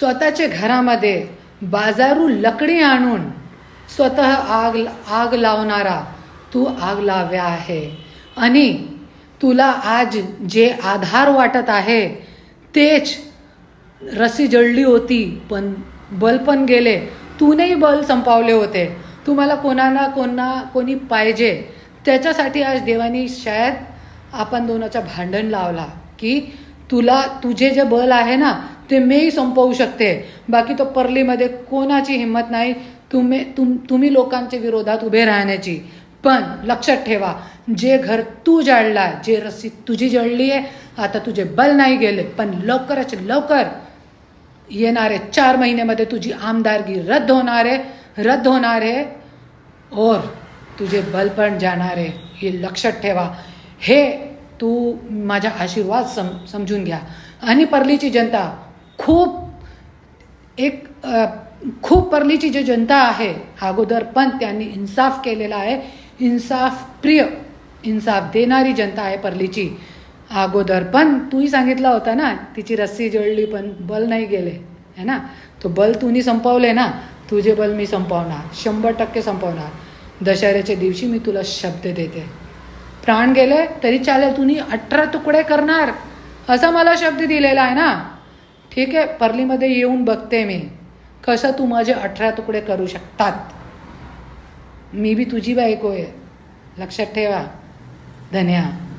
स्वतःच्या घरामध्ये बाजारू लकडी आणून स्वतः आग आग लावणारा तू आग लाव्या आहे. आणि तुला आज जे आधार वाटत आहे तेच रस्सी जळली होती पण बल पण गेले. तूनेही बल संपावले होते. तुम्हाला कोणाला कोणा कोणी पाहिजे त्याच्यासाठी आज देवानी शायद आपण दोनाचा भांडण लावला की तुला तुझे जे बल आहे ना ते मीही संपवू शकते. बाकी तो परलीमध्ये कोणाची हिंमत नाही तुम्ही तुम तुम्ही लोकांच्या विरोधात उभे राहण्याची. पण लक्षात ठेवा जे घर तू जाळला जे रस्सी तुझी जळली आहे आता तुझे बल नाही गेले पण लवकरच लवकर येणारे चार महिन्यामध्ये तुझी आमदारगी रद्द होणार आहे रद्द होणार आहे और तुझे बल पण जाणार आहे हे लक्षात ठेवा. हे तू माझा आशीर्वाद सम समजून घ्या. आणि परलीची जनता खूप एक खूप परलीची जी जनता आहे अगोदर पण त्यांनी इन्साफ केलेला आहे. इन्साफ प्रिय इन्साफ देणारी जनता आहे परलीची. अगोदर पण तूही सांगितलं होता ना तिची रस्सी जळली पण बल नाही गेले है ना? तो बल तुम्ही संपवले ना तुझे बल मी संपवणार शंभर टक्के संपवणार. दशहऱ्याच्या दिवशी मी तुला शब्द देते. प्राण गेले तरी चालेल तुम्ही अठरा तुकडे करणार असा मला शब्द दिलेला आहे ना? ठीक आहे परलीमध्ये येऊन बघते मी. कसं तू माझे अठरा तुकडे करू शकतात? मी बी तुझी बायको आहे. लक्षात ठेवा. धन्यवाद